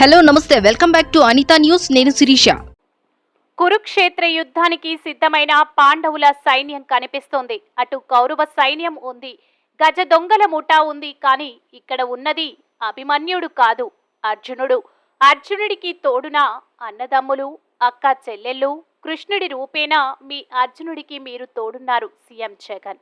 Hello నమస్తే. Welcome back to Anitha news. నేను శిరీష. కురుక్షేత్ర యుద్ధానికి సిద్ధమైన పాండవుల సైన్యం కనిపిస్తోంది. అటు కౌరవ సైన్యం ఉంది. గజ దొంగల ముఠా ఉంది. కానీ ఇక్కడ ఉన్నది అభిమన్యుడు కాదు అర్జునుడు. అర్జునుడికి తోడున అన్నదమ్ములు అక్క చెల్లెళ్ళు కృష్ణుడి రూపేణా మీ అర్జునుడికి మీరు తోడున్నారు సీఎం జగన్.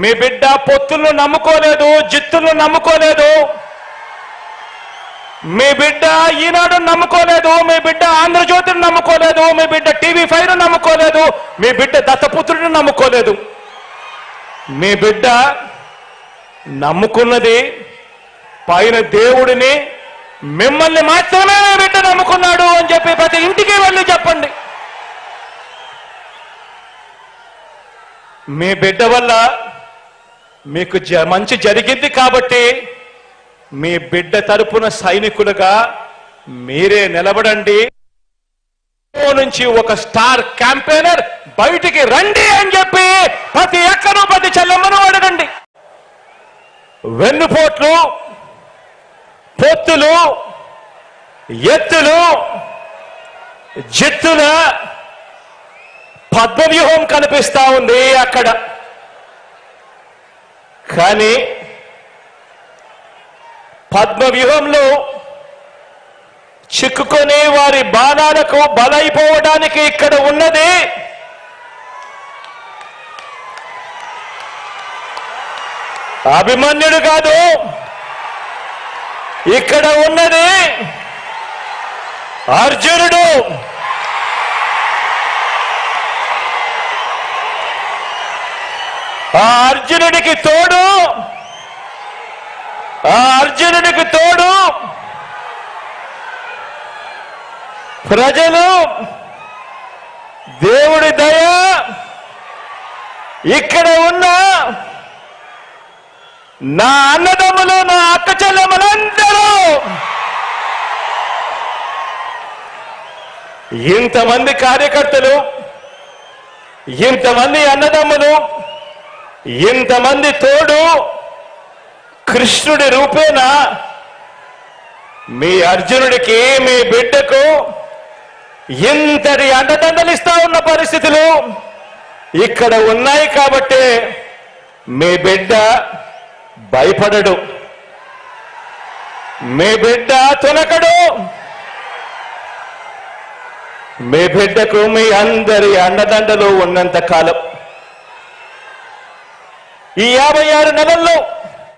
మీ బిడ్డ పొత్తులను నమ్ముకోలేదు జిత్తులను నమ్ముకోలేదు. మీ బిడ్డ ఈనాడు నమ్ముకోలేదు మీ బిడ్డ ఆంధ్రజ్యోతిని నమ్ముకోలేదు మీ బిడ్డ టీవీ ఫైవ్ నమ్ముకోలేదు మీ బిడ్డ దత్తపుత్రుడిని నమ్ముకోలేదు. మీ బిడ్డ నమ్ముకున్నది పైన దేవుడిని మిమ్మల్ని మాత్రమే మీ బిడ్డ నమ్ముకున్నాడు అని చెప్పి ప్రతి ఇంటికి వెళ్ళి చెప్పండి. మీ బిడ్డ వల్ల మీకు జ మంచి జరిగింది కాబట్టి మీ బిడ్డ తరపున సైనికులుగా మీరే నిలబడండి. నుంచి ఒక స్టార్ క్యాంపెయినర్ బయటికి రండి అని చెప్పి ప్రతి ఎక్కను ప్రతి చెల్లెమ్మను అడగండి. వెన్నుపోట్లు పొత్తులు ఎత్తులు జిత్తుల పద్మవ్యూహం కనిపిస్తా ఉంది అక్కడ. కానీ పద్మవ్యూహంలో చిక్కుకొని వారి బాణాలకు బలైపోవడానికి ఇక్కడ ఉన్నది అభిమన్యుడు కాదు. ఇక్కడ ఉన్నది అర్జునుడు. ఆ అర్జునుడికి తోడు. ఆ అర్జునుడికి తోడు. ప్రజలు దేవుడి దయ ఇక్కడ ఉన్న నా అన్నదమ్ములు నా అక్క చెల్లెములందరూ ఇంతమంది కార్యకర్తలు ఇంతమంది అన్నదమ్ములు ఇంతమంది తోడు కృష్ణుడి రూపేణ మీ అర్జునుడికి మీ బిడ్డకు ఇంతటి అండదండలిస్తా ఉన్న పరిస్థితులు ఇక్కడ ఉన్నాయి కాబట్టి మీ బిడ్డ భయపడడు. మీ బిడ్డ తొలకడు. మీ బిడ్డకు మీ అందరి అండదండలు ఉన్నంత కాలం. ఈ యాభై ఆరు నెలల్లో